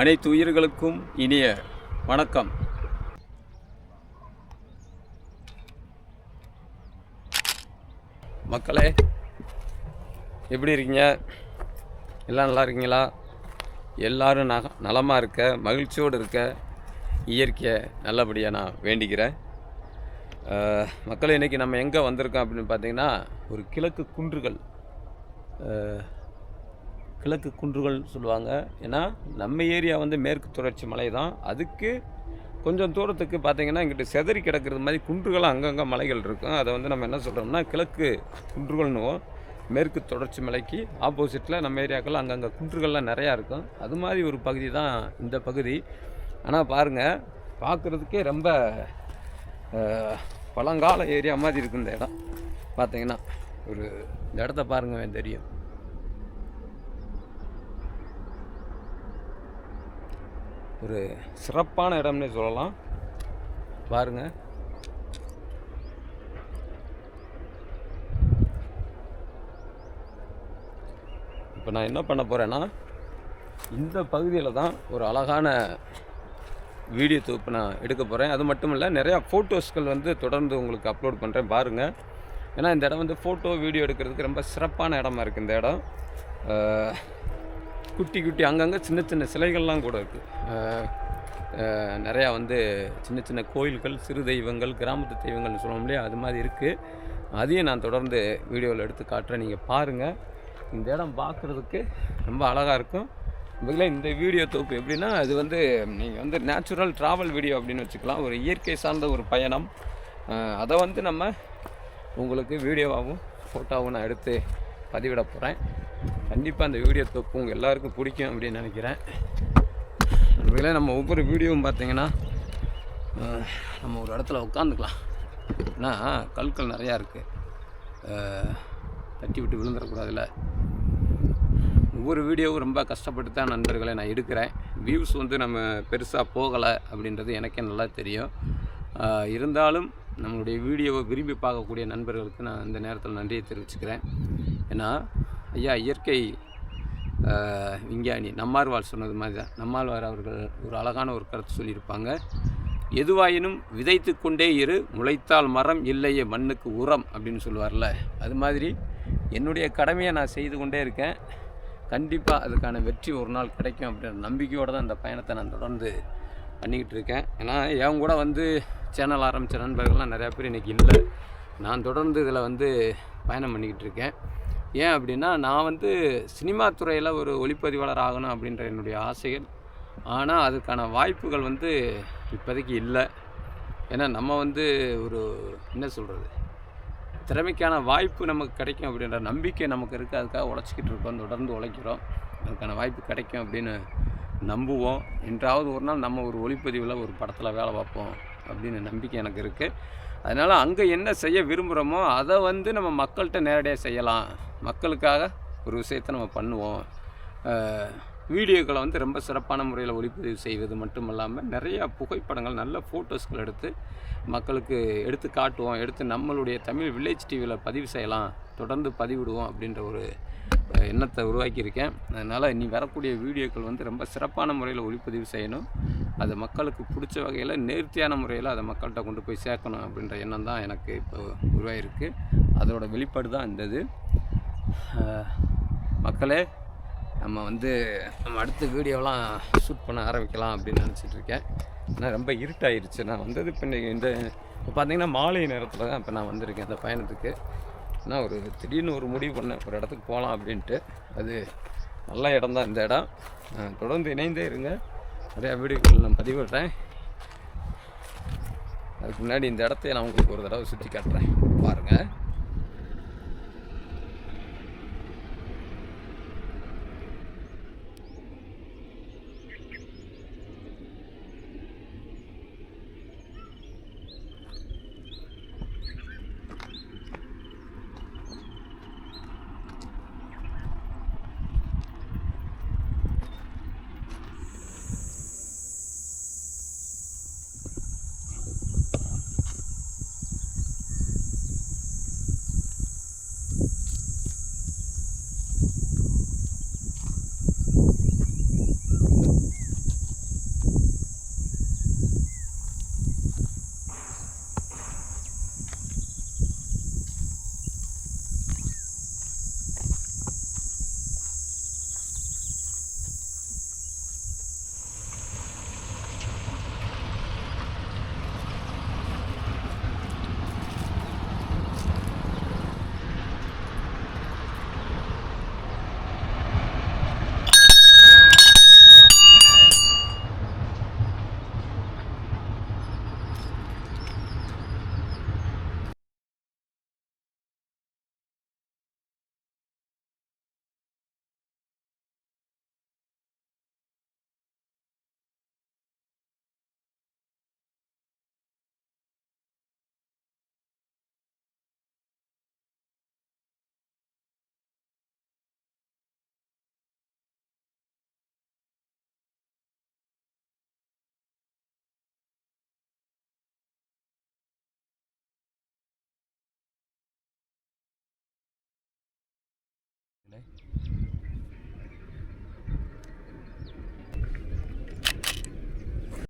அனைத்து உயிர்களுக்கும் இனிய வணக்கம். மக்களே எப்படி இருக்கீங்க? எல்லாம் நல்லா இருக்கீங்களா? எல்லாரும் நக நலமாக இருக்க மகிழ்ச்சியோடு இருக்க இயற்கையை நல்லபடியாக நான் வேண்டிக்கிறேன். மக்களை இன்றைக்கி நம்ம எங்கே வந்திருக்கோம் அப்படின்னு பார்த்தீங்கன்னா ஒரு கிழக்கு குன்றுகள். கிழக்கு குன்றுகள் சொல்லுவாங்க. ஏன்னா நம்ம ஏரியா வந்து மேற்கு தொடர்ச்சி மலை தான். அதுக்கு கொஞ்சம் தூரத்துக்கு பார்த்தீங்கன்னா இங்கிட்டு செதறி கிடக்கிறது மாதிரி குன்றுகள் அங்கங்கே மலைகள் இருக்கும். அதை வந்து நம்ம என்ன சொல்கிறோம்னா கிழக்கு குன்றுகள்னுவோம் மேற்கு தொடர்ச்சி மலைக்கு ஆப்போசிட்டில் நம்ம ஏரியாக்கள் அங்கங்கே குன்றுகள்லாம் நிறையா இருக்கும். அது மாதிரி ஒரு பகுதி தான் இந்த பகுதி. ஆனால் பாருங்கள் பார்க்குறதுக்கே ரொம்ப பழங்கால ஏரியா மாதிரி இருக்கு இந்த இடம். பார்த்தீங்கன்னா ஒரு இந்த இடத்த பாருங்க தெரியும். ஒரு சிறப்பான இடம்னே சொல்லலாம். பாருங்க. இப்போ நான் என்ன பண்ண போகிறேன்னா இந்த பகுதியில் தான் ஒரு அழகான வீடியோ தொகுப்பு நான் எடுக்க போகிறேன் அது மட்டும் இல்லை நிறையா ஃபோட்டோஸ்கள் வந்து தொடர்ந்து உங்களுக்கு அப்லோட் பண்ணுறேன் பாருங்கள் ஏன்னா இந்த இடம் வந்து ஃபோட்டோ வீடியோ எடுக்கிறதுக்கு ரொம்ப சிறப்பான இடமா இருக்குது இந்த இடம். குட்டி குட்டி அங்கங்கே சின்ன சின்ன சிலைகள்லாம் கூட இருக்குது நிறையா வந்து சின்ன சின்ன கோயில்கள் சிறு தெய்வங்கள் கிராமத்து தெய்வங்கள்னு சொல்லுவோம் இல்லையா? அது மாதிரி இருக்குது அதையும் நான் தொடர்ந்து வீடியோவில் எடுத்து காட்டுறேன். நீங்கள் பாருங்கள் இந்த இடம் பார்க்குறதுக்கு ரொம்ப அழகாக இருக்கும். உண்மையிலே இந்த வீடியோ தொகுப்பு எப்படின்னா அது வந்து நீங்கள் வந்து நேச்சுரல் ட்ராவல் வீடியோ அப்படின்னு வச்சுக்கலாம். ஒரு இயற்கை சார்ந்த ஒரு பயணம். அதை வந்து நம்ம உங்களுக்கு வீடியோவாகவும் ஃபோட்டோவும் நான் எடுத்து பதிவிட போகிறேன் கண்டிப்பாக அந்த வீடியோ தொப்பு உங்கள் எல்லாருக்கும் பிடிக்கும் அப்படின்னு நினைக்கிறேன். உண்மையிலே நம்ம ஒவ்வொரு வீடியோவும் பார்த்தீங்கன்னா நம்ம ஒரு இடத்துல உட்காந்துக்கலாம் ஏன்னா கல்கள் நிறையா இருக்குது தட்டி விட்டு விழுந்துடக்கூடாதுல்ல ஒவ்வொரு வீடியோவும் ரொம்ப கஷ்டப்பட்டு தான் நண்பர்களை நான் எடுக்கிறேன். வியூஸ் வந்து நம்ம பெருசாக போகலை அப்படின்றது எனக்கே நல்லா தெரியும். இருந்தாலும் நம்மளுடைய வீடியோவை விரும்பி பார்க்கக்கூடிய நண்பர்களுக்கு நான் இந்த நேரத்தில் நன்றியை தெரிவிச்சுக்கிறேன். ஏன்னா ஐயா இயற்கை விஞ்ஞானி நம்மாழ்வார் சொன்னது மாதிரி தான். நம்மாழ்வார் அவர்கள் ஒரு அழகான ஒரு கருத்து சொல்லியிருப்பாங்க. எதுவாயினும் விதைத்து கொண்டே இரு முளைத்தால் மரம் இல்லையே மண்ணுக்கு உரம் அப்படின்னு சொல்லுவார்ல. அது மாதிரி என்னுடைய கடமையை நான் செய்து கொண்டே இருக்கேன். கண்டிப்பாக அதுக்கான வெற்றி ஒரு நாள் கிடைக்கும் அப்படின்ற நம்பிக்கையோடு தான் இந்த பயணத்தை நான் தொடர்ந்து பண்ணிக்கிட்டு இருக்கேன். ஏன்னா என் கூட வந்து சேனல் ஆரம்பித்த நண்பர்கள்லாம் நிறையா பேர் இன்றைக்கி இல்லை. நான் தொடர்ந்து இதில் வந்து பயணம் பண்ணிக்கிட்டு இருக்கேன். ஏன் அப்படின்னா நான் வந்து சினிமா துறையில் ஒரு ஒளிப்பதிவாளர் ஆகணும் அப்படின்ற என்னுடைய ஆசைகள். ஆனால் அதுக்கான வாய்ப்புகள் வந்து இப்போதைக்கு இல்லை. ஏன்னா நம்ம வந்து ஒரு என்ன சொல்கிறது திறமைக்கான வாய்ப்பு நமக்கு கிடைக்கும் அப்படின்ற நம்பிக்கை நமக்கு இருக்குது அதுக்காக உழைச்சிக்கிட்டு இருக்கோம் தொடர்ந்து உழைக்கிறோம். அதுக்கான வாய்ப்பு கிடைக்கும் அப்படின்னு நம்புவோம். என்றாவது ஒரு நாள் நம்ம ஒரு ஒளிப்பதிவில் ஒரு படத்தில் வேலை பார்ப்போம் அப்படின்னு நம்பிக்கை எனக்கு இருக்குது அதனால் அங்கே என்ன செய்ய விரும்புகிறோமோ அதை வந்து நம்ம மக்கள்கிட்ட நேரடியாக செய்யலாம். மக்களுக்காக ஒரு விஷயத்தை நம்ம பண்ணுவோம். வீடியோக்களை வந்து ரொம்ப சிறப்பான முறையில் ஒளிப்பதிவு செய்வது மட்டும் இல்லாமல் நிறையா புகைப்படங்கள் நல்ல ஃபோட்டோஸ்கள் எடுத்து மக்களுக்கு எடுத்து காட்டுவோம். எடுத்து நம்மளுடைய தமிழ் வில்லேஜ் டிவியில் பதிவு செய்யலாம். தொடர்ந்து பதிவிடுவோம் அப்படின்ற ஒரு எண்ணத்தை உருவாக்கியிருக்கேன். அதனால் இனி வரக்கூடிய வீடியோக்கள் வந்து ரொம்ப சிறப்பான முறையில் ஒளிப்பதிவு செய்யணும். அதை மக்களுக்கு பிடிச்ச வகையில் நேர்த்தியான முறையில் அதை மக்கள்கிட்ட கொண்டு போய் சேர்க்கணும் அப்படின்ற எண்ணம் தான் எனக்கு இப்போ உருவாயிருக்கு. அதோட வெளிப்பாடு தான் இந்த இது. மக்களே நம்ம வந்து நம்ம அடுத்த வீடியோலாம் ஷூட் பண்ண ஆரம்பிக்கலாம் அப்படின்னு நினச்சிட்டு இருக்கேன். ஏன்னா ரொம்ப இருட்டாயிருச்சு. நான் வந்தது இப்போ நீங்கள் இந்த இப்போ பார்த்தீங்கன்னா மாலை நேரத்தில் தான் இப்போ நான் வந்திருக்கேன் இந்த பயணத்துக்கு. நான் ஒரு திடீர்னு ஒரு முடிவு பண்ணேன். ஒரு இடத்துக்கு போகலாம் அப்படின்ட்டு. அது நல்ல இடம் தான் இந்த இடம். தொடர்ந்து இணைந்தே இருங்க. நிறையா வீடியோக்கள் நான் பதிவிடுறேன். அதுக்கு முன்னாடி இந்த இடத்தைய நான் உங்களுக்கு ஒரு தடவை சுற்றி காட்டுறேன். பாருங்கள்